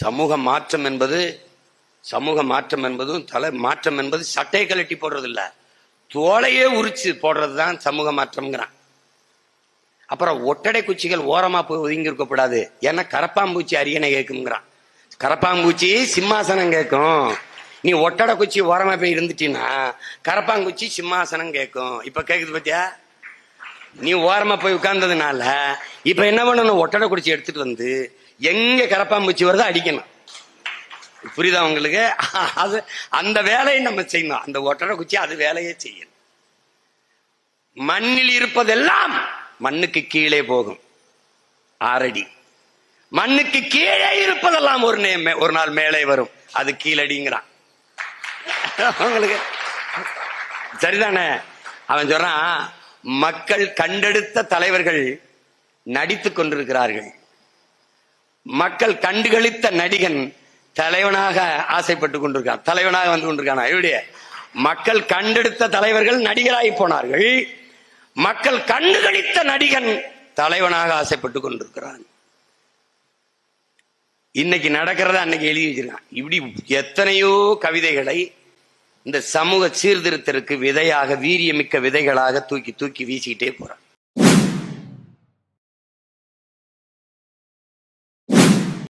சமூக மாற்றம் என்பது சமூக மாற்றம் என்பதும் தலை மாற்றம் என்பது சட்டையை கழட்டி போடுறது இல்லை தோலையே உரிச்சு போடுறது தான் சமூக மாற்றம்ங்கிறான். அப்புறம் ஒட்டடை குச்சிகள் ஓரமா போய் ஒதுங்கி இருக்கக்கூடாது ஏன்னா கரப்பாம்பூச்சி அரியணை கேட்குங்கிறான் கரப்பாம்பூச்சி சிம்மாசனம் கேட்கும். நீ ஒட்டடை குச்சி ஓரமா போய் இருந்துட்டீன்னா கரப்பாங்குச்சி சிம்மாசனம் கேட்கும். இப்ப கேக்குது பத்தியா? நீ ஓரமா போய் உட்கார்ந்ததுனால இப்ப என்ன பண்ணணும்? ஒட்டடை குடிச்சு எடுத்துட்டு வந்து எங்க கரப்பாம்பூச்சி வருதோ அடிக்கணும். புரியுதா உங்களுக்கு? அது அந்த வேலையை நம்ம செய்யணும். அந்த ஒட்டடை குச்சி அது வேலையே செய்யணும் மண்ணில் இருப்பதெல்லாம் மண்ணுக்கு கீழே போகும். ஆறடி. மண்ணுக்கு கீழே இருப்பதெல்லாம் ஒரு நே- ஒரு நாள் மேலே வரும். அது கீழடிங்கிறான். உங்களுக்கு? சரிதானே? அவன் சொல்றான் மக்கள் கண்டெடுத்த தலைவர்கள் நடித்துக் கொண்டிருக்கிறார்கள். மக்கள் கண்டுகளித்த நடிகன் தலைவனாக ஆசைப்பட்டு கொண்டிருக்கான். தலைவனாக வந்து கொண்டிருக்கான்? எப்படி மக்கள் கண்டெடுத்த தலைவர்கள் நடிகராகி போனார்கள். மக்கள் கண்டுகளித்த நடிகன் தலைவனாக ஆசைப்பட்டு கொண்டிருக்கிறான். இன்னைக்கு நடக்கிறத அன்னைக்கு எழுதி வச்சிருக்கான். இப்படி எத்தனையோ கவிதைகளை இந்த சமூக சீர்திருத்தருக்கு விதையாக வீரியமிக்க விதைகளாக தூக்கி தூக்கி வீசிக்கிட்டே போறான்